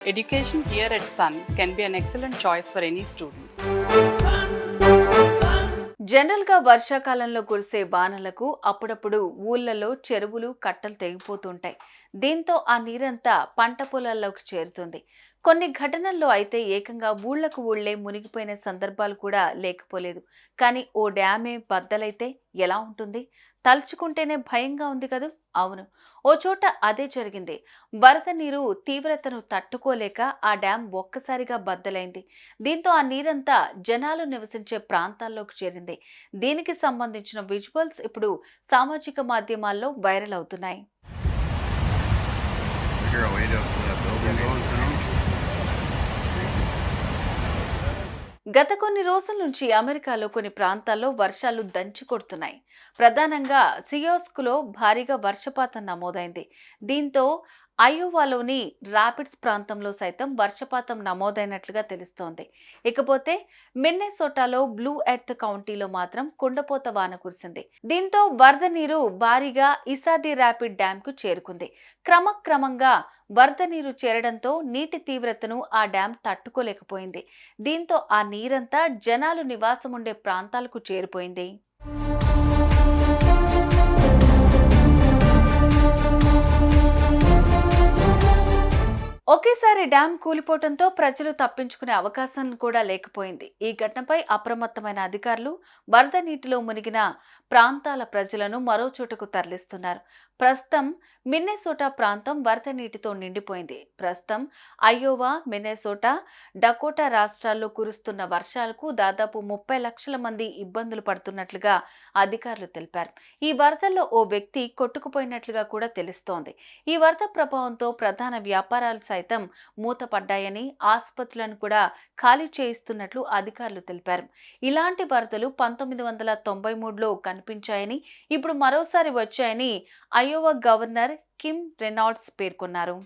Education here at Sun can be an excellent choice for any students. జనరల్గా వర్షాకాలంలో కురిసే వానలకు అప్పుడప్పుడు ఊళ్ళలో చెరువులు కట్టలు తెగిపోతుంటాయి. దీంతో ఆ నీరంతా పంట పొలాల్లోకి చేరుతుంది. కొన్ని ఘటనల్లో అయితే ఏకంగా ఊళ్ళకు ఊళ్ళే మునిగిపోయిన సందర్భాలు కూడా లేకపోలేదు. కానీ ఓ డ్యామే బద్దలైతే ఎలా ఉంటుంది? తలుచుకుంటేనే భయంగా ఉంది కదూ? అవును. ఓ చోట అదే జరిగింది. వరద నీరు తీవ్రతను తట్టుకోలేక ఆ డ్యాం ఒక్కసారిగా బద్దలైంది. దీంతో ఆ నీరంతా జనాలు నివసించే ప్రాంతాల్లోకి చేరింది. దీనికి సంబంధించిన విజువల్స్ ఇప్పుడు సామాజిక మాధ్యమాల్లో వైరల్ అవుతున్నాయి. గత కొన్ని రోజుల నుంచి అమెరికాలో కొన్ని ప్రాంతాల్లో వర్షాలు దంచి కొడుతున్నాయి. ప్రధానంగా సియోస్కులో భారీగా వర్షపాతం నమోదైంది. దీంతో అయోవాలోని రాపిడ్స్ ప్రాంతంలో సైతం వర్షపాతం నమోదైనట్లుగా తెలుస్తోంది. ఇకపోతే మిన్నెసోటాలో బ్లూ ఎర్త్ కౌంటీలో మాత్రం కుండపోత వాన కురిసింది. దీంతో వరద నీరు భారీగా ఇసాది ర్యాపిడ్ డ్యాంకు చేరుకుంది. క్రమక్రమంగా వరద నీరు చేరడంతో నీటి తీవ్రతను ఆ డ్యాం తట్టుకోలేకపోయింది. దీంతో ఆ నీరంతా జనాలు నివాసం ఉండే ప్రాంతాలకు చేరిపోయింది. ఒకేసారి డ్యాం కూలిపోవడంతో ప్రజలు తప్పించుకునే అవకాశం కూడా లేకపోయింది. ఈ ఘటనపై అప్రమత్తమైన అధికారులు వరద నీటిలో మునిగిన ప్రాంతాల ప్రజలను మరో చోటకు తరలిస్తున్నారు. ప్రస్తుతం మిన్నెసోటా ప్రాంతం వరద నీటితో నిండిపోయింది. ప్రస్తుతం అయోవా మిన్నెసోటా డకోటా రాష్ట్రాల్లో కురుస్తున్న వర్షాలకు దాదాపు ముప్పై లక్షల మంది ఇబ్బందులు పడుతున్నట్లుగా అధికారులు తెలిపారు. ఈ వరదల్లో ఓ వ్యక్తి కొట్టుకుపోయినట్లుగా కూడా తెలుస్తోంది. ఈ వరద ప్రభావంతో ప్రధాన వ్యాపారాలు సైతం మూతపడ్డాయని ఆసుపత్రులను కూడా ఖాళీ చేయిస్తున్నట్లు అధికారులు తెలిపారు. ఇలాంటి వరదలు పంతొమ్మిది వందల తొంభై మూడులో కనిపించాయని ఇప్పుడు మరోసారి వచ్చాయని అయోవా గవర్నర్ కిమ్ రెనాల్డ్స్ పేర్కొన్నారు.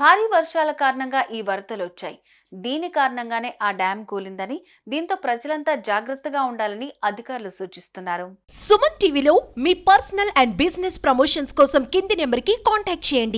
భారీ వర్షాల కారణంగా ఈ వరదలు వచ్చాయి. దీని కారణంగానే ఆ డ్యాం కూలిందని దీంతో ప్రజలంతా జాగ్రత్తగా ఉండాలని అధికారులు సూచిస్తున్నారు. సుమన్ టీవీలో మీ పర్సనల్ అండ్ బిజినెస్ ప్రమోషన్స్ కోసం కింది నెంబర్కి కాంటాక్ట్ చేయండి.